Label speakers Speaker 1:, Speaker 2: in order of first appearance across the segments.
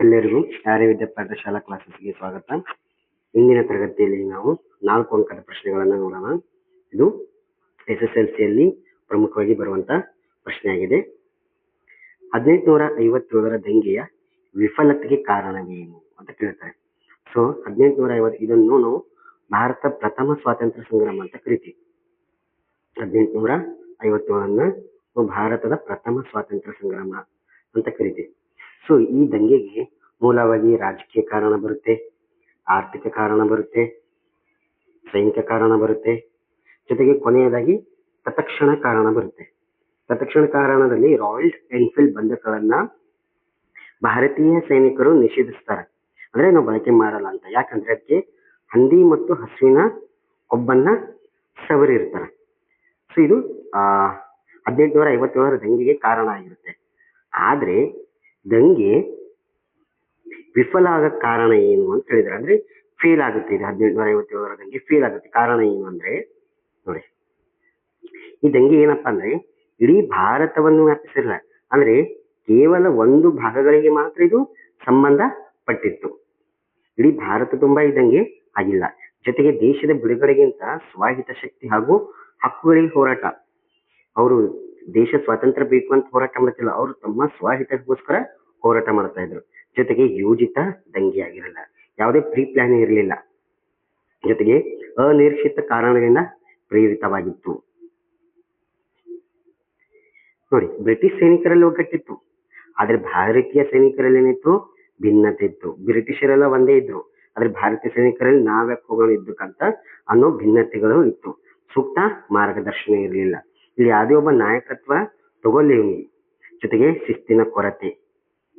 Speaker 1: ಎಲ್ಲರಿಗೂ ಆರ್ಯವಿದ್ಯ ಪಾಠಶಾಲಾ ಕ್ಲಾಸಸ್ ಕ್ಲಾಸಸ್ಗೆ ಸ್ವಾಗತ. ಇಂದಿನ ತರಗತಿಯಲ್ಲಿ ನಾವು ನಾಲ್ಕು ಅಂಕದ ಪ್ರಶ್ನೆಗಳನ್ನು ನೋಡೋಣ. ಇದು ಎಸ್ ಎಸ್ ಎಲ್ ಸಿಯಲ್ಲಿ ಪ್ರಮುಖವಾಗಿ ಬರುವಂತ ಪ್ರಶ್ನೆಯಾಗಿದೆ. ಹದಿನೆಂಟುನೂರ ಐವತ್ತೇಳರ ದಂಗೆಯ ವಿಫಲತೆಗೆ ಕಾರಣವೇನು ಅಂತ ಕೇಳ್ತಾರೆ. ಸೊ ಹದಿನೆಂಟುನೂರ ಐವತ್ತು ಇದನ್ನು ನಾವು ಭಾರತ ಪ್ರಥಮ ಸ್ವಾತಂತ್ರ್ಯ ಸಂಗ್ರಾಮ ಅಂತ ಕರಿತೀವಿ. ಹದಿನೆಂಟುನೂರ ಐವತ್ತೇಳನ್ನ ಭಾರತದ ಪ್ರಥಮ ಸ್ವಾತಂತ್ರ್ಯ ಸಂಗ್ರಾಮ ಅಂತ ಕರಿತೀವಿ. ಸೊ ಈ ದಂಗೆಗೆ ಮೂಲವಾಗಿ ರಾಜಕೀಯ ಕಾರಣ ಬರುತ್ತೆ, ಆರ್ಥಿಕ ಕಾರಣ ಬರುತ್ತೆ, ಸೈನಿಕ ಕಾರಣ ಬರುತ್ತೆ. ಜೊತೆಗೆ ಕೊನೆಯದಾಗಿ ತತ್ಕ್ಷಣ ಕಾರಣ ಬರುತ್ತೆ. ತತ್ಕ್ಷಣ ಕಾರಣದಲ್ಲಿ ರಾಯಲ್ ಎನ್ಫೀಲ್ಡ್ ಬಂದೂಕುಗಳನ್ನ ಭಾರತೀಯ ಸೈನಿಕರು ನಿಷೇಧಿಸ್ತಾರೆ. ಅಂದ್ರೆ ನಾವು ಬಳಕೆ ಮಾಡಲ್ಲ ಅಂತ. ಯಾಕಂದ್ರೆ ಅದಕ್ಕೆ ಹಂದಿ ಮತ್ತು ಹಸುವಿನ ಕೊಬ್ಬನ್ನ ಸವರಿರ್ತಾರೆ. ಸೊ ಇದು, ಆ, ಹದಿನೆಂಟುನೂರ ಐವತ್ತೇಳರ ದಂಗೆಗೆ ಕಾರಣ ಆಗಿರುತ್ತೆ. ಆದ್ರೆ ದಂಗೆ ವಿಫಲ ಆಗ ಕಾರಣ ಏನು ಅಂತ ಹೇಳಿದ್ರೆ, ಅಂದ್ರೆ ಫೇಲ್ ಆಗುತ್ತೆ. ಇದು ಹದಿನೆಂಟುನೂರ ಐವತ್ತೇಳರ ದಂಗೆ ಫೇಲ್ ಆಗುತ್ತೆ. ಕಾರಣ ಏನು ಅಂದ್ರೆ, ನೋಡಿ. ಈ ದಂಗೆ ಏನಪ್ಪಾ ಅಂದ್ರೆ, ಇಡೀ ಭಾರತವನ್ನು ವ್ಯಾಪಿಸಿಲ್ಲ. ಅಂದ್ರೆ ಕೇವಲ ಒಂದು ಭಾಗಗಳಿಗೆ ಮಾತ್ರ ಇದು ಸಂಬಂಧ ಪಟ್ಟಿತ್ತು. ಇಡೀ ಭಾರತ ತುಂಬಾ ಈ ದಂಗೆ ಆಗಿಲ್ಲ. ಜೊತೆಗೆ ದೇಶದ ಬಿಡುಗಡೆಗಿಂತ ಸ್ವಾಹಿತ ಶಕ್ತಿ ಹಾಗೂ ಹಕ್ಕುಗಳಿಗೆ ಹೋರಾಟ. ಅವರು ದೇಶ ಸ್ವಾತಂತ್ರ್ಯ ಬೇಕು ಅಂತ ಹೋರಾಟ ಮಾಡ್ತಿಲ್ಲ. ಅವರು ತಮ್ಮ ಸ್ವಹಿತಕ್ಕೋಸ್ಕರ ಹೋರಾಟ ಮಾಡ್ತಾ ಇದ್ರು. ಜೊತೆಗೆ ಯೋಜಿತ ದಂಗೆ ಆಗಿರಲಿಲ್ಲ ಯಾವುದೇ ಪ್ರೀ ಪ್ಲಾನ್ ಇರಲಿಲ್ಲ. ಜೊತೆಗೆ ಅನಿರೀಕ್ಷಿತ ಕಾರಣಗಳಿಂದ ಪ್ರೇರಿತವಾಗಿತ್ತು. ನೋಡಿ ಬ್ರಿಟಿಷ್ ಸೈನಿಕರಲ್ಲಿ ಒಗ್ಗಟ್ಟಿತ್ತು. ಆದ್ರೆ ಭಾರತೀಯ ಸೈನಿಕರಲ್ಲಿ ಏನಿತ್ತು? ಭಿನ್ನತೆ ಇತ್ತು. ಬ್ರಿಟಿಷರೆಲ್ಲ ಒಂದೇ ಇದ್ರು. ಆದ್ರೆ ಭಾರತೀಯ ಸೈನಿಕರಲ್ಲಿ ನಾವ್ಯಾಕೆ ಹೋಗೋಣ ಇದ್ದಕ್ಕಂತ ಅನ್ನೋ ಭಿನ್ನತೆಗಳು ಇತ್ತು. ಸೂಕ್ತ ಮಾರ್ಗದರ್ಶನ ಇರಲಿಲ್ಲ. ಇಲ್ಲಿ ಯಾವುದೇ ಒಬ್ಬ ನಾಯಕತ್ವ ತಗೊಳ್ಳಿ ಜೊತೆಗೆ ಶಿಸ್ತಿನ ಕೊರತೆ.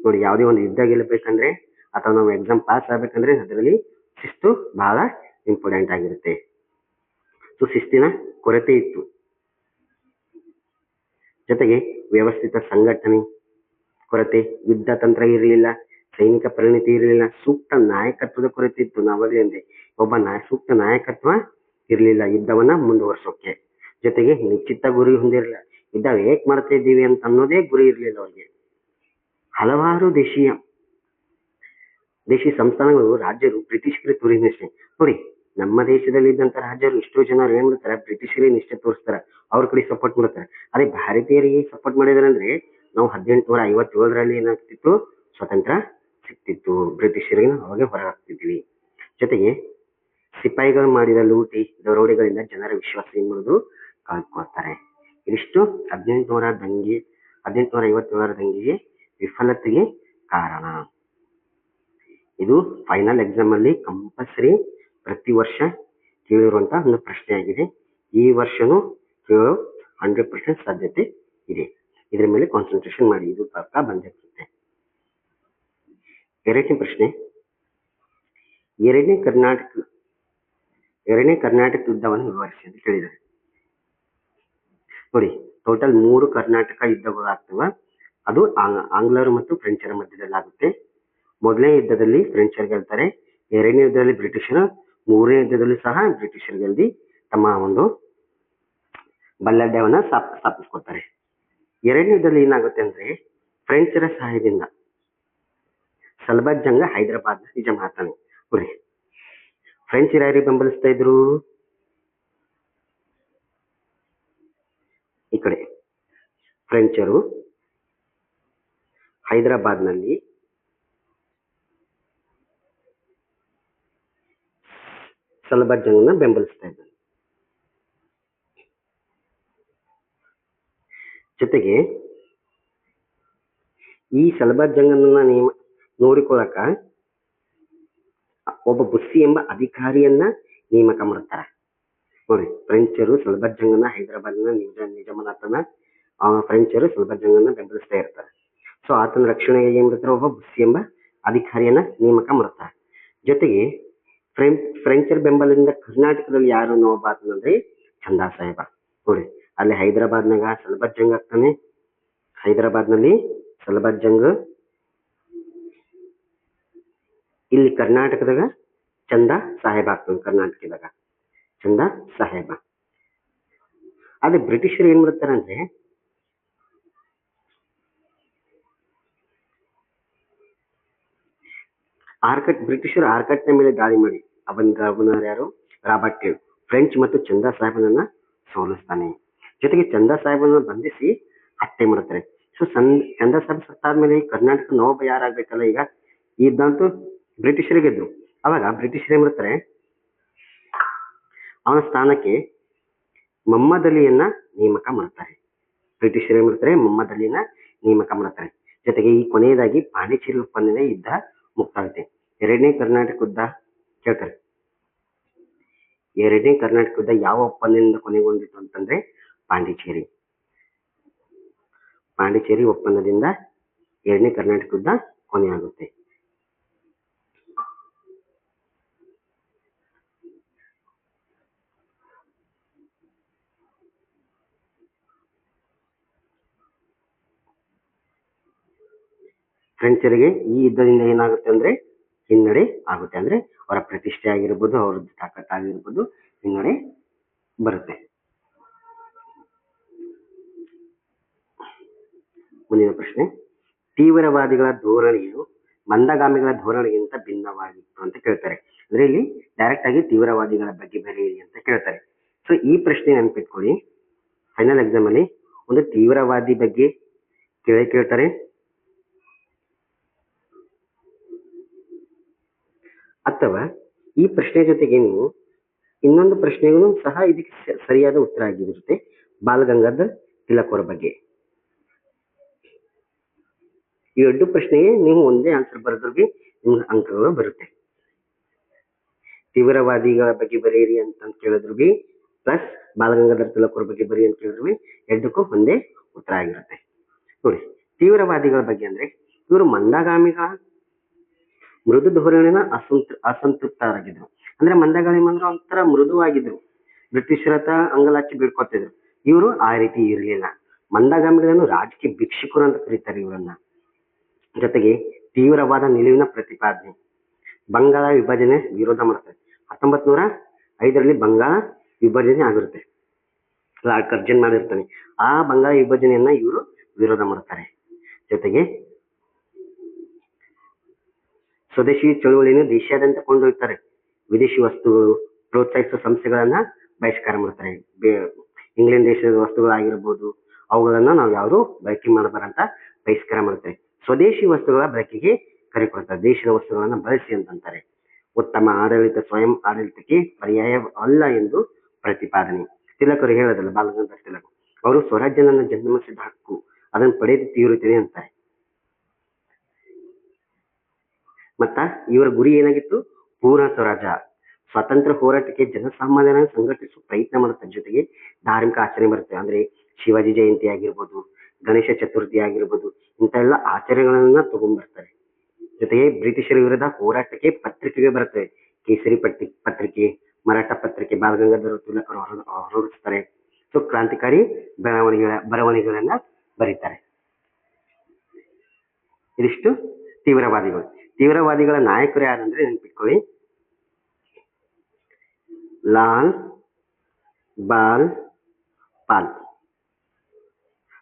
Speaker 1: ನೋಡಿ, ಯಾವುದೇ ಒಂದು ಯುದ್ಧ ಗೆಲ್ಲಬೇಕಂದ್ರೆ ಅಥವಾ ನಾವು ಎಕ್ಸಾಮ್ ಪಾಸ್ ಆಗ್ಬೇಕಂದ್ರೆ ಅದರಲ್ಲಿ ಶಿಸ್ತು ಬಹಳ ಇಂಪಾರ್ಟೆಂಟ್ ಆಗಿರುತ್ತೆ. ಸೊ ಶಿಸ್ತಿನ ಕೊರತೆ ಇತ್ತು. ಜೊತೆಗೆ ವ್ಯವಸ್ಥಿತ ಸಂಘಟನೆ ಕೊರತೆ, ಯುದ್ಧ ತಂತ್ರ ಇರಲಿಲ್ಲ, ಸೈನಿಕ ಪರಿಣಿತಿ ಇರಲಿಲ್ಲ, ಸೂಕ್ತ ನಾಯಕತ್ವದ ಕೊರತೆ ಇತ್ತು. ನಾವಲ್ಲಿ ಒಬ್ಬ ನಾಯ, ಸೂಕ್ತ ನಾಯಕತ್ವ ಇರಲಿಲ್ಲ ಯುದ್ಧವನ್ನ ಮುಂದುವರ್ಸೋಕೆ ಜೊತೆಗೆ ನಿಶ್ಚಿತ ಗುರಿ ಹೊಂದಿರಲಿಲ್ಲ ಇದ್ದಾವೆ ಏಕ್ ಮಾಡ್ತಾ ಇದ್ದೀವಿ ಅಂತ ಅನ್ನೋದೇ ಗುರಿ ಇರಲಿಲ್ಲ ಅವ್ರಿಗೆ. ಹಲವಾರು ದೇಶೀಯ, ದೇಶಿ ಸಂಸ್ಥಾನಗಳು ರಾಜ್ಯರು ಬ್ರಿಟಿಷರಿಗೆ ತೋರಿದ ನಿಷ್ಠೆ ನೋಡಿ, ನಮ್ಮ ದೇಶದಲ್ಲಿ ಇದ್ದಂತ ರಾಜ್ಯರು ಎಷ್ಟೋ ಜನ ಏನ್ ಮಾಡ್ತಾರೆ? ಬ್ರಿಟಿಷರಿಗೆ ನಿಷ್ಠೆ ತೋರಿಸ್ತಾರೆ. ಅವ್ರ ಕಡೆ ಸಪೋರ್ಟ್ ಮಾಡ್ತಾರೆ. ಅದೇ ಭಾರತೀಯರಿಗೆ ಸಪೋರ್ಟ್ ಮಾಡಿದಾರೆ ಅಂದ್ರೆ, ನಾವು ಹದಿನೆಂಟುನೂರ ಐವತ್ತೇಳರಲ್ಲಿ ಏನಾಗ್ತಿತ್ತು? ಸ್ವತಂತ್ರ ಸಿಕ್ತಿತ್ತು. ಬ್ರಿಟಿಷರಿಗೆ ನಾವು ಹೊರಹಾಕ್ತಿದ್ವಿ. ಹೊರ ಹಾಕ್ತಿದ್ವಿ ಜೊತೆಗೆ ಸಿಪಾಯಿಗಳು ಮಾಡಿದ ಲೂಟಿ, ದರೋಡೆಗಳಿಂದ ಜನರ ವಿಶ್ವಾಸ ಏನ್ ಮಾಡಿದ್ರು ಕಳ್ಕೊಳ್ತಾರೆ ಇದಿಷ್ಟು ಹದಿನೆಂಟುನೂರ ದಂಗೆ, ಹದಿನೆಂಟುನೂರ ಐವತ್ತೇಳರ ದಂಗೆಗೆ ವಿಫಲತೆಗೆ ಕಾರಣ. ಇದು ಫೈನಲ್ ಎಕ್ಸಾಮ್ ಅಲ್ಲಿ ಕಂಪಲ್ಸರಿ ಪ್ರತಿ ವರ್ಷ ಕೇಳಿರುವಂತ ಒಂದು ಪ್ರಶ್ನೆ ಆಗಿದೆ ಈ ವರ್ಷನೂ ಕೇಳೋ ಹಂಡ್ರೆಡ್ ಪರ್ಸೆಂಟ್ ಸಾಧ್ಯತೆ ಇದೆ. ಇದರ ಮೇಲೆ ಕಾನ್ಸಂಟ್ರೇಷನ್ ಮಾಡಿ, ಇದು ಪಕ್ಕ ಬಂದಿರ್ತದೆ. ಎರಡನೇ ಪ್ರಶ್ನೆ. ಎರಡನೇ ಕರ್ನಾಟಕ ಎರಡನೇ ಕರ್ನಾಟಕ ಯುದ್ಧವನ್ನು ವಿವರಿಸಿ ಅಂತ ಕೇಳಿದ್ದಾರೆ. ನೋಡಿ ಟೋಟಲ್ ಮೂರು ಕರ್ನಾಟಕ ಯುದ್ಧಗಳು ಆಗ್ತವ ಅದು ಆಂಗ್- ಆಂಗ್ಲರು ಮತ್ತು ಫ್ರೆಂಚರ ಮಧ್ಯದಲ್ಲಿ ಆಗುತ್ತೆ ಮೊದಲನೇ ಯುದ್ಧದಲ್ಲಿ ಫ್ರೆಂಚರ್ ಗೆಲ್ತಾರೆ, ಎರಡನೇ ಯುದ್ಧದಲ್ಲಿ ಬ್ರಿಟಿಷರು, ಮೂರನೇ ಯುದ್ಧದಲ್ಲಿ ಸಹ ಬ್ರಿಟಿಷರು ಗೆಲ್ದಿ ತಮ್ಮ ಒಂದು ಬಲ್ಲಾಢ್ಯವನ್ನ ಸ್ಥಾಪ ಸ್ಥಾಪಿಸ್ಕೊತಾರೆ ಎರಡನೇ ಯುದ್ಧದಲ್ಲಿ ಏನಾಗುತ್ತೆ ಅಂದ್ರೆ, ಫ್ರೆಂಚರ ಸಹಾಯದಿಂದ ಸಲ್ಬತ್ ಜಂಗ ಹೈದರಾಬಾದ್ ನಿಜ ಮಾಡ್ತಾನೆ ಫ್ರೆಂಚ್ ಯಾರಿಗೆ ಬೆಂಬಲಿಸ್ತಾ ಇದ್ರು. ಈ ಕಡೆ. ಫ್ರೆಂಚರು ಹೈದರಾಬಾದ್ನಲ್ಲಿ. ಸಲಬಾರ್ ಜಂಗನ ಬೆಂಬಲಿಸ್ತಾ ಇದ್ದಾರೆ ಜೊತೆಗೆ ಈ ಸಲಬಾರ್ ಜಂಗನ್ನ ನೇಮ ನೋಡಿಕೊಳ್ಳಕ ಒಬ್ಬ ಬುಸ್ಸಿ ಎಂಬ ಅಧಿಕಾರಿಯನ್ನ ನೇಮಕ ಮಾಡ್ತಾರ ನೋಡಿ ಫ್ರೆಂಚರು ಸುಲಭದ ಜಂಗನ ಹೈದರಾಬಾದ್ನ ನಿಜ ನಿಜಮನಾಥನ ಆ ಫ್ರೆಂಚರು ಜಂಗನ್ನ ಬೆಂಬಲಿಸ್ತಾ ಇರ್ತಾರೆ. ಸೊ ಆತನ ರಕ್ಷಣೆಗೆ ಏನ್ ಮಾಡ್ತಾರೆ ಒಬ್ಬ ಬುಸ್ಸಿ ಎಂಬ ಅಧಿಕಾರಿಯನ್ನ ನೇಮಕ ಮಾಡ್ತಾರೆ. ಜೊತೆಗೆ ಫ್ರೆಂಚ್ ಫ್ರೆಂಚರ್ ಬೆಂಬಲದಿಂದ ಕರ್ನಾಟಕದಲ್ಲಿ ಯಾರು ಆತನಂದ್ರೆ ಚಂದಾ ಸಾಹೇಬ. ನೋಡಿ, ಅಲ್ಲಿ ಹೈದರಾಬಾದ್ನಾಗ ಜಂಗ್ ಆಗ್ತಾನೆ. ಹೈದರಾಬಾದ್ನಲ್ಲಿ ಜಂಗ್ ಇಲ್ಲಿ ಕರ್ನಾಟಕದಾಗ ಚಂದ ಸಾಹೇಬ್ ಆಗ್ತಾನೆ ಕರ್ನಾಟಕದಾಗ. ಚಂದ ಸಾಹೇಬ. ಆದ್ರೆ ಬ್ರಿಟಿಷರು ಏನ್ ಮಾಡ್ತಾರೆ ಆರ್ಕಟ್, ಬ್ರಿಟಿಷರು ಆರ್ಕಟ್ನ ಮೇಲೆ ದಾಳಿ ಮಾಡಿ. ಅವನ್ ಗವರ್ನರ್ ಯಾರು? ರಾಬರ್ಟ್ ಕೇವ್ ಫ್ರೆಂಚ್ ಮತ್ತು ಚಂದಾ ಸಾಹೇಬನನ್ನ ಸೋಲಿಸ್ತಾನೆ. ಜೊತೆಗೆ ಚಂದಾ ಸಾಹೇಬನನ್ನ ಬಂಧಿಸಿ ಹತ್ಯೆ ಮಾಡ್ತಾರೆ. ಸೊ ಸನ್ ಚಂದಾ ಸಾಹೇಬ್ ಸತ್ತಾದ್ಮೇಲೆ ಕರ್ನಾಟಕ ನೋವು ಯಾರಾಗ್ಬೇಕಲ್ಲ ಈಗ? ಇದ್ದಂತೂ ಬ್ರಿಟಿಷರಿಗೆ ಗೆದ್ರು. ಅವಾಗ ಬ್ರಿಟಿಷರು ಏನ್ ಮಾಡ್ತಾರೆ? ಅವನ ಸ್ಥಾನಕ್ಕೆ ಮೊಹಮ್ಮದ್ ಅಲಿಯನ್ನ ನೇಮಕ ಮಾಡ್ತಾರೆ ಬ್ರಿಟಿಷರು ಏನ್ ಮಾಡ್ತಾರೆ ಮೊಹಮ್ಮದ್ ಅಲಿನ ನೇಮಕ ಮಾಡ್ತಾರೆ ಜೊತೆಗೆ ಈ ಕೊನೆಯದಾಗಿ ಪಾಂಡಿಚೇರಿ ಒಪ್ಪಂದದ ಯುದ್ಧ ಮುಕ್ತಾಗುತ್ತೆ. ಎರಡನೇ ಕರ್ನಾಟಕ ಯುದ್ಧ ಕೇಳ್ತಾರೆ. ಎರಡನೇ ಕರ್ನಾಟಕ ಯುದ್ಧ ಯಾವ ಒಪ್ಪಂದದಿಂದ ಕೊನೆಗೊಂಡಿತ್ತು ಅಂತಂದ್ರೆ ಪಾಂಡಿಚೇರಿ. ಪಾಂಡಿಚೇರಿ ಒಪ್ಪಂದದಿಂದ ಎರಡನೇ ಕರ್ನಾಟಕ ಯುದ್ಧ ಕೊನೆಯಾಗುತ್ತೆ. ಫ್ರೆಂಚರಿಗೆ ಈ ಯುದ್ಧದಿಂದ ಏನಾಗುತ್ತೆ ಅಂದ್ರೆ ಹಿನ್ನಡೆ ಆಗುತ್ತೆ. ಅಂದ್ರೆ ಅವರ ಪ್ರತಿಷ್ಠೆ ಆಗಿರ್ಬೋದು ಅವ್ರ ತಾಕತ್ ಆಗಿರ್ಬೋದು ಹಿನ್ನಡೆ ಬರುತ್ತೆ. ಮುಂದಿನ ಪ್ರಶ್ನೆ. ತೀವ್ರವಾದಿಗಳ ಧೋರಣೆಯು ಮಂದಗಾಮಿಗಳ ಧೋರಣೆಗಿಂತ ಭಿನ್ನವಾಗಿತ್ತು ಅಂತ ಕೇಳ್ತಾರೆ. ಅಂದ್ರೆ ಇಲ್ಲಿ ಡೈರೆಕ್ಟ್ ಆಗಿ ತೀವ್ರವಾದಿಗಳ ಬಗ್ಗೆ ಬರೆಯಿರಿ ಅಂತ ಕೇಳ್ತಾರೆ. ಸೊ ಈ ಪ್ರಶ್ನೆ ನೆನಪಿಟ್ಕೊಳ್ಳಿ. ಫೈನಲ್ ಎಕ್ಸಾಮ್ ಅಲ್ಲಿ ಒಂದು ತೀವ್ರವಾದಿ ಬಗ್ಗೆ ಕೇಳಿ ಕೇಳ್ತಾರೆ. ಅಥವಾ ಈ ಪ್ರಶ್ನೆ ಜೊತೆಗೆ ನೀವು ಇನ್ನೊಂದು ಪ್ರಶ್ನೆಗೂ ಸಹ ಇದಕ್ಕೆ ಸರಿಯಾದ ಉತ್ತರ ಆಗಿರುತ್ತೆ. ಬಾಲ್ ಗಂಗಾಧರ್ ತಿಲಕ್ ಬಗ್ಗೆ. ಈ ಎರಡು ಪ್ರಶ್ನೆಗೆ ನೀವು ಒಂದೇ ಆನ್ಸರ್ ಬರೆದ್ರಿಗೆ ನಿಮ್ಗೆ ಅಂಕಗಳು ಬರುತ್ತೆ. ತೀವ್ರವಾದಿಗಳ ಬಗ್ಗೆ ಬರೆಯಿರಿ ಅಂತ ಕೇಳಿದ್ರು ಬಿ ಪ್ಲಸ್ ಬಾಲಗಂಗಾಧರ್ ತಿಲಕ್ ಬಗ್ಗೆ ಬರೀ ಅಂತ ಕೇಳಿದ್ರು ಬಿ ಎರಡಕ್ಕೂ ಒಂದೇ ಉತ್ತರ ಆಗಿರುತ್ತೆ. ನೋಡಿ, ತೀವ್ರವಾದಿಗಳ ಬಗ್ಗೆ ಅಂದ್ರೆ ಇವರು ಮಂದಗಾಮಿಗಳ ಮೃದು ಧೋರಣೆನ ಅಸಂತೃ, ಅಸಂತೃಪ್ತರಾಗಿದ್ರು. ಅಂದ್ರೆ ಮಂದಗಾಳಿ ಮಂದ್ರ ಒಂಥರ ಮೃದುವಾಗಿದ್ರು. ಬ್ರಿಟಿಷರ ಹತ್ರ ಅಂಗಲಾಚಿ ಬೀಳ್ಕೊತಿದ್ರು. ಇವರು ಆ ರೀತಿ ಇರಲಿಲ್ಲ. ಮಂದಗಾಮಿಗಳನ್ನು ರಾಜಕೀಯ ಭಿಕ್ಷುಕರು ಅಂತ ಕರೀತಾರೆ ಇವರನ್ನ. ಜೊತೆಗೆ ತೀವ್ರವಾದ ನಿಲುವಿನ ಪ್ರತಿಪಾದನೆ. ಬಂಗಾಳ ವಿಭಜನೆ ವಿರೋಧ ಮಾಡ್ತಾರೆ ಹತ್ತೊಂಬತ್ ನೂರ ಐದರಲ್ಲಿ ಬಂಗಾಳ ವಿಭಜನೆ ಆಗಿರುತ್ತೆ. ಲಾರ್ಡ್ ಕರ್ಜನ್ ಮಾಡಿರ್ತಾನೆ. ಆ ಬಂಗಾಳ ವಿಭಜನೆಯನ್ನ ಇವರು ವಿರೋಧ ಮಾಡ್ತಾರೆ ಜೊತೆಗೆ ಸ್ವದೇಶಿ ಚಳುವಳಿಯನ್ನು ದೇಶಾದ್ಯಂತ ಕೊಂಡೊಯ್ತಾರೆ. ವಿದೇಶಿ ವಸ್ತುಗಳು, ಪ್ರೋತ್ಸಾಹಿಸುವ ಸಂಸ್ಥೆಗಳನ್ನ ಬಹಿಷ್ಕಾರ ಮಾಡ್ತಾರೆ. ಇಂಗ್ಲೆಂಡ್ ದೇಶದ ವಸ್ತುಗಳಾಗಿರ್ಬೋದು, ಅವುಗಳನ್ನ ನಾವು ಯಾವುದು ಬಳಕೆ ಮಾಡಬಾರಂತ ಬಹಿಷ್ಕಾರ ಮಾಡ್ತಾರೆ. ಸ್ವದೇಶಿ ವಸ್ತುಗಳ ಬಳಕೆಗೆ ಕರೆ ಕೊಡ್ತಾರೆ. ದೇಶದ ವಸ್ತುಗಳನ್ನ ಬಳಸಿ ಅಂತಂತಾರೆ. ಉತ್ತಮ ಆಡಳಿತ, ಸ್ವಯಂ ಆಡಳಿತಕ್ಕೆ ಪರ್ಯಾಯ ಅಲ್ಲ ಎಂದು ಪ್ರತಿಪಾದನೆ. ತಿಲಕರು ಹೇಳೋದಲ್ಲ, ಬಾಲಗಂಗಾಧರ ತಿಲಕ್, ಅವರು ಸ್ವರಾಜ್ಯ ನನ್ನ ಜನ್ಮಸಿದ್ಧ ಹಕ್ಕು, ಅದನ್ನು ಪಡೆದು ತೀರುತ್ತೇನೆ ಅಂತಾರೆ. ಮತ್ತ ಇವರ ಗುರಿ ಏನಾಗಿತ್ತು? ಪೂರ್ಣ ಸ್ವರಾಜ. ಸ್ವಾತಂತ್ರ್ಯ ಹೋರಾಟಕ್ಕೆ ಜನಸಾಮಾನ್ಯರನ್ನ ಸಂಘಟಿಸುವ ಪ್ರಯತ್ನ ಮಾಡುತ್ತೆ ಜೊತೆಗೆ ಧಾರ್ಮಿಕ ಆಚರಣೆ ಬರುತ್ತೆ ಅಂದ್ರೆ ಶಿವಾಜಿ ಜಯಂತಿ ಆಗಿರ್ಬೋದು, ಗಣೇಶ ಚತುರ್ಥಿ ಆಗಿರ್ಬೋದು ಇಂಥ ಎಲ್ಲ ಆಚರಣೆಗಳನ್ನ ತಗೊಂಡ್ಬರ್ತಾರೆ ಜೊತೆಗೆ ಬ್ರಿಟಿಷರ ವಿರುದ್ಧ ಹೋರಾಟಕ್ಕೆ ಪತ್ರಿಕೆಗೆ ಬರುತ್ತೆ. ಕೇಸರಿ ಪಟ್ಟಿ ಪತ್ರಿಕೆ, ಮರಾಠ ಪತ್ರಿಕೆ, ಬಾಲಗಂಗಾಧರ ತಿಲಕರು ಹೊರ ಹೊರಡಿಸ್ತಾರೆ. ಸೊ ಕ್ರಾಂತಿಕಾರಿ ಬೆಳವಣಿಗೆಗಳ ಬರವಣಿಗೆಗಳನ್ನ ಬರೀತಾರೆ. ಇದಿಷ್ಟು ತೀವ್ರವಾದಿಗಳು. ತೀವ್ರವಾದಿಗಳ ನಾಯಕರು ಯಾರಂದ್ರೆ ನೆನ್ಪಿಟ್ಕೊಳ್ಳಿ ಲಾಲ್, ಬಾಲ್, ಪಾಲ್.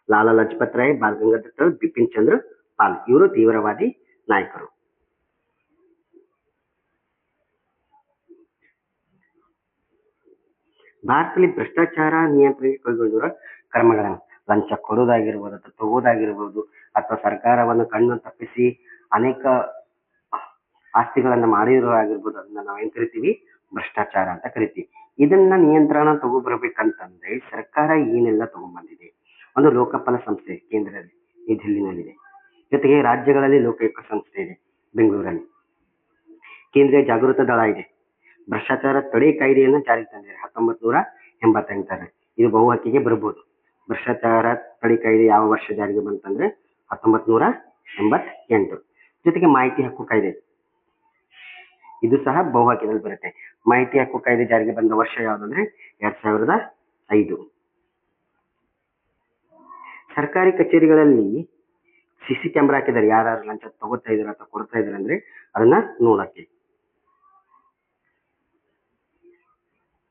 Speaker 1: ಲಾಲಾ ಲಜಪತ್ ರಾಯ್, ಬಾಲ್ ಗಂಗಾಧರ್ ಬಿಪಿನ್ ಚಂದ್ರ, ಪಾಲ್. ಇವರು ತೀವ್ರವಾದಿ ನಾಯಕರು. ಭಾರತದಲ್ಲಿ ಭ್ರಷ್ಟಾಚಾರ ನಿಯಂತ್ರಣಕ್ಕೆ ಕೈಗೊಂಡಿರುವ ಕ್ರಮಗಳನ್ನು ಲಂಚ ಕೊಡೋದಾಗಿರ್ಬೋದು ಅಥವಾ ತಗೋದಾಗಿರ್ಬೋದು ಅಥವಾ ಸರ್ಕಾರವನ್ನು ಕಣ್ಣು ತಪ್ಪಿಸಿ ಅನೇಕ ಆಸ್ತಿಗಳನ್ನ ಮಾಡಿರೋ ಆಗಿರ್ಬೋದು ಅದನ್ನ ಏನ್ ಕರಿತೀವಿ? ಭ್ರಷ್ಟಾಚಾರ ಅಂತ ಕರಿತೀವಿ. ಇದನ್ನ ನಿಯಂತ್ರಣ ತಗೋಬರ್ಬೇಕಂತಂದ್ರೆ ಸರ್ಕಾರ ಏನೆಲ್ಲ ತಗೊಂಡ್ಬಂದಿದೆ? ಒಂದು ಲೋಕಪಾಲ ಸಂಸ್ಥೆ ಕೇಂದ್ರದಲ್ಲಿ, ಈ ದಿಲ್ಲಿನಲ್ಲಿದೆ. ಜೊತೆಗೆ ರಾಜ್ಯಗಳಲ್ಲಿ ಲೋಕಾಯುಕ್ತ ಸಂಸ್ಥೆ ಇದೆ, ಬೆಂಗಳೂರಲ್ಲಿ. ಕೇಂದ್ರೀಯ ಜಾಗೃತ ದಳ ಇದೆ. ಭ್ರಷ್ಟಾಚಾರ ತಡೆ ಕಾಯ್ದೆಯನ್ನು ಜಾರಿಗೆ ತಂದಿದೆ ಹತ್ತೊಂಬತ್ ನೂರ ಎಂಬತ್ತೆಂಟರಲ್ಲಿ. ಇದು ಬಹುಹಕ್ಕಿಗೆ ಬರಬಹುದು ಭ್ರಷ್ಟಾಚಾರ ತಡೆ ಕಾಯ್ದೆ ಯಾವ ವರ್ಷ ಜಾರಿಗೆ ಬಂತಂದ್ರೆ ಹತ್ತೊಂಬತ್ ನೂರ ಎಂಬತ್ತೆಂಟು. ಜೊತೆಗೆ ಮಾಹಿತಿ ಹಕ್ಕು ಕಾಯ್ದೆ ಇದು ಸಹ ಬಹುವಾಕ್ಯದಲ್ಲಿ ಬರುತ್ತೆ. ಮಾಹಿತಿ ಹಕ್ಕು ಕಾಯ್ದೆ ಜಾರಿಗೆ ಬಂದ ವರ್ಷ ಯಾವುದಂದ್ರೆ ಎರಡ್ ಸಾವಿರದ ಐದು. ಸರ್ಕಾರಿ ಕಚೇರಿಗಳಲ್ಲಿ ಸಿಸಿ ಕ್ಯಾಮೆರಾ ಹಾಕಿದ್ದಾರೆ. ಯಾರು ಲಂಚ ತಗೋತಾ ಇದಾರೆ ಅಥವಾ ಕೊಡ್ತಾ ಇದಾರೆ ಅಂದ್ರೆ ಅದನ್ನ ನೋಡಕ್ಕೆ.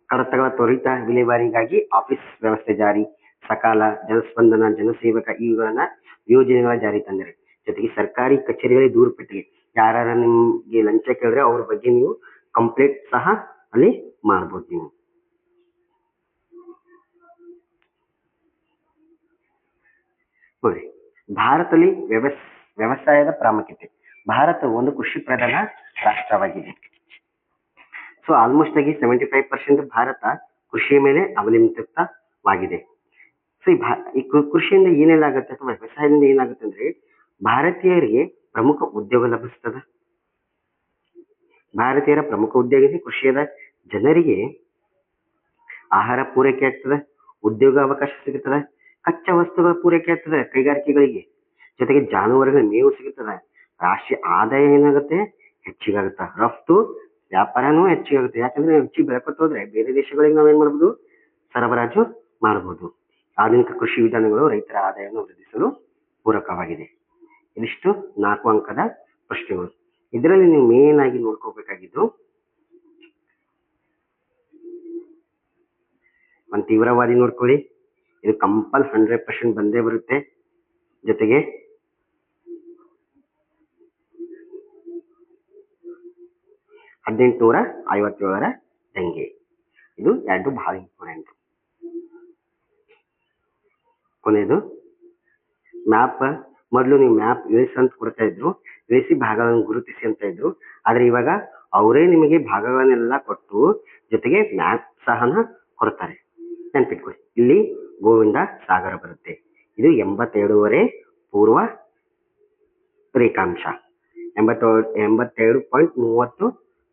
Speaker 1: ಕಡತಗಳ ತ್ವರಿತ ವಿಲೇವಾರಿಗಾಗಿ ಆಫೀಸ್ ವ್ಯವಸ್ಥೆ ಜಾರಿ. ಸಕಾಲ ಜನಸ್ಪಂದನ ಜನಸೇವಕ ಇವುಗಳನ್ನ ಯೋಜನೆಗಳ ಜಾರಿ ತಂದರೆ ಜೊತೆಗೆ ಸರ್ಕಾರಿ ಕಚೇರಿಗಳಲ್ಲಿ ದೂರು ಪೆಟ್ಟಿಗೆ ಯಾರು ನಿಮ್ಗೆ ಲಂಚ ಕೇಳಿದ್ರೆ ಅವ್ರ ಬಗ್ಗೆ ನೀವು ಕಂಪ್ಲೇಂಟ್ ಸಹ ಅಲ್ಲಿ ಮಾಡ್ಬೋದು ನೀವು. ನೋಡಿ, ಭಾರತದಲ್ಲಿ ವ್ಯವಸ್, ವ್ಯವಸಾಯದ ಪ್ರಾಮುಖ್ಯತೆ. ಭಾರತ ಒಂದು ಕೃಷಿ ಪ್ರಧಾನ ರಾಷ್ಟ್ರವಾಗಿದೆ. ಸೊ ಆಲ್ಮೋಸ್ಟ್ ಆಗಿ ಸೆವೆಂಟಿ ಫೈವ್ ಪರ್ಸೆಂಟ್ ಭಾರತ ಕೃಷಿಯ ಮೇಲೆ ಅವಲಂಬಿತವಾಗಿದೆ. ಸೊ ಈ ಕೃಷಿಯಿಂದ ಏನೆಲ್ಲ ಆಗುತ್ತೆ ಅಥವಾ ವ್ಯವಸಾಯದಿಂದ ಏನಾಗುತ್ತೆ ಅಂದ್ರೆ, ಭಾರತೀಯರಿಗೆ ಪ್ರಮುಖ ಉದ್ಯೋಗ ಲಭಿಸ್ತದ? ಭಾರತೀಯರ ಪ್ರಮುಖ ಉದ್ಯೋಗ ಕೃಷಿಯದ. ಜನರಿಗೆ ಆಹಾರ ಪೂರೈಕೆ ಆಗ್ತದ, ಉದ್ಯೋಗ ಅವಕಾಶ ಸಿಗುತ್ತದೆ ಕಚ್ಚಾ ವಸ್ತುಗಳ ಪೂರೈಕೆ ಆಗ್ತದೆ ಕೈಗಾರಿಕೆಗಳಿಗೆ. ಜೊತೆಗೆ ಜಾನುವಾರುಗಳ ಮೇವು ಸಿಗುತ್ತದೆ ರಾಷ್ಟ್ರೀಯ ಆದಾಯ ಏನಾಗುತ್ತೆ? ಹೆಚ್ಚಿಗಾಗುತ್ತೆ. ರಫ್ತು, ವ್ಯಾಪಾರನೂ ಹೆಚ್ಚಿಗಾಗುತ್ತೆ. ಯಾಕಂದ್ರೆ ಹೆಚ್ಚಿಗೆ ಬೆಳಕೊತ ಹೋದ್ರೆ ಬೇರೆ ದೇಶಗಳಿಗೆ ನಾವೇನ್ ಮಾಡ್ಬೋದು? ಸರಬರಾಜು ಮಾಡಬಹುದು ಆಧುನಿಕ ಕೃಷಿ ವಿಧಾನಗಳು ರೈತರ ಆದಾಯವನ್ನು ವೃದ್ಧಿಸಲು ಪೂರಕವಾಗಿದೆ. ಇದಿಷ್ಟು ನಾಲ್ಕು ಅಂಕದ ಪ್ರಶ್ನೆಗಳು. ಇದರಲ್ಲಿ ನೀವು ಮೇನ್ ಆಗಿ ನೋಡ್ಕೋಬೇಕಾಗಿದ್ದು, ಒಂದು ತೀವ್ರವಾದಿ ನೋಡ್ಕೊಳ್ಳಿ. ಇದು ಕಂಪಲ್ ಹಂಡ್ರೆಡ್ ಪರ್ಸೆಂಟ್ ಬಂದೇ ಬರುತ್ತೆ. ಜೊತೆಗೆ, ಹದಿನೆಂಟುನೂರ ಐವತ್ತೇಳರ ದಂಗೆ. ಇದು ಎರಡು ಬಹಳ ಇಂಪಾರ್ಟೆಂಟ್ ಕೊನೆಯದು ಮ್ಯಾಪ್ ಮೊದಲು ನೀವು ಮ್ಯಾಪ್ ಇಳಿಸಿ ಅಂತ ಕೊಡ್ತಾ ಇದ್ರು. ಇಳಿಸಿ ಭಾಗಗಳನ್ನು ಗುರುತಿಸಿ ಅಂತ ಇದ್ರು. ಆದ್ರೆ ಇವಾಗ ಅವರೇ ನಿಮಗೆ ಭಾಗಗಳನ್ನೆಲ್ಲ ಕೊಟ್ಟು ಜೊತೆಗೆ ಮ್ಯಾಪ್ ಸಹನ ಕೊಡ್ತಾರೆ. ನೆನ್ಪಿಟ್ಕೊಳ್ಳಿ. ಇಲ್ಲಿ ಗೋವಿಂದ ಸಾಗರ ಬರುತ್ತೆ. ಇದು ಎಂಬತ್ತೆರಡೂವರೆ ಪೂರ್ವ ರೇಖಾಂಶ. ಎಂಬತ್ತೋ ಎಂಬತ್ತೆರಡು ಪಾಯಿಂಟ್ ಮೂವತ್ತು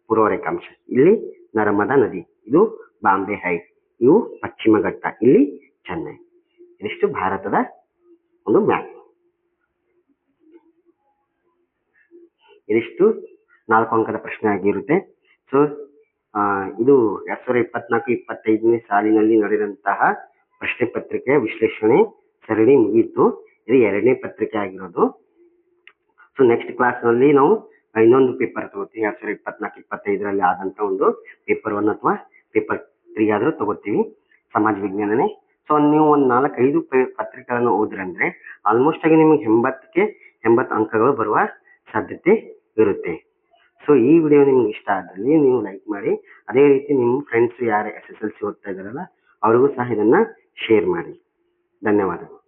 Speaker 1: ಪೂರ್ವ ರೇಖಾಂಶ. ಇಲ್ಲಿ ನರ್ಮದಾ ನದಿ. ಇದು ಬಾಂಬೆ ಹೈಟ್ ಇವು ಪಶ್ಚಿಮ ಘಟ್ಟ. ಇಲ್ಲಿ ಚೆನ್ನೈ. ಇದಿಷ್ಟು ಭಾರತದ ಒಂದು ಮ್ಯಾಪ್ ಇದಿಷ್ಟು ನಾಲ್ಕು ಅಂಕದ ಪ್ರಶ್ನೆ ಆಗಿರುತ್ತೆ. ಸೊ ಇದು ಎರಡ್ ಸಾವಿರದ ಇಪ್ಪತ್ನಾಲ್ಕು, ಇಪ್ಪತ್ತೈದನೇ ಸಾಲಿನಲ್ಲಿ ನಡೆದಂತಹ ಪ್ರಶ್ನೆ ಪತ್ರಿಕೆ ವಿಶ್ಲೇಷಣೆ ಸರಣಿ ಮುಗಿಯಿತು ಇದು ಎರಡನೇ ಪತ್ರಿಕೆ ಆಗಿರೋದು. ಸೊ ನೆಕ್ಸ್ಟ್ ಕ್ಲಾಸ್ನಲ್ಲಿ ನಾವು ಇನ್ನೊಂದು ಪೇಪರ್ ತಗೋತೀವಿ. ಎರಡ್ ಸಾವಿರದ ಇಪ್ಪತ್ನಾಲ್ಕು, ಇಪ್ಪತ್ತೈದರಲ್ಲಿ ಆದಂತ ಒಂದು ಪೇಪರ್ ಒನ್ ಅಥವಾ ಪೇಪರ್ ತ್ರೀ ಆದ್ರೂ ತಗೋತೀವಿ ಸಮಾಜ ವಿಜ್ಞಾನನೇ. ಸೊ ನೀವು ಒಂದು ನಾಲ್ಕೈದು ಪತ್ರಿಕೆಗಳನ್ನು ಓದ್ರಂದ್ರೆ ಆಲ್ಮೋಸ್ಟ್ ಆಗಿ ನಿಮಗೆ ಎಂಬತ್ತಕ್ಕೆ ಎಂಬತ್ತು ಅಂಕಗಳು ಬರುವ ಸಾಧ್ಯತೆ ಇರುತ್ತೆ. ಸೊ ಈ ವಿಡಿಯೋ ನಿಮ್ಗೆ ಇಷ್ಟ ಆದಲ್ಲಿ ನೀವು ಲೈಕ್ ಮಾಡಿ. ಅದೇ ರೀತಿ ನಿಮ್ಮ ಫ್ರೆಂಡ್ಸ್ ಯಾರು ಎಸ್ ಎಸ್ ಎಲ್ ಸಿ ಓದ್ತಾ ಇದಾರಲ್ಲ ಅವ್ರಿಗೂ ಸಹ ಇದನ್ನ ಶೇರ್ ಮಾಡಿ. ಧನ್ಯವಾದಗಳು.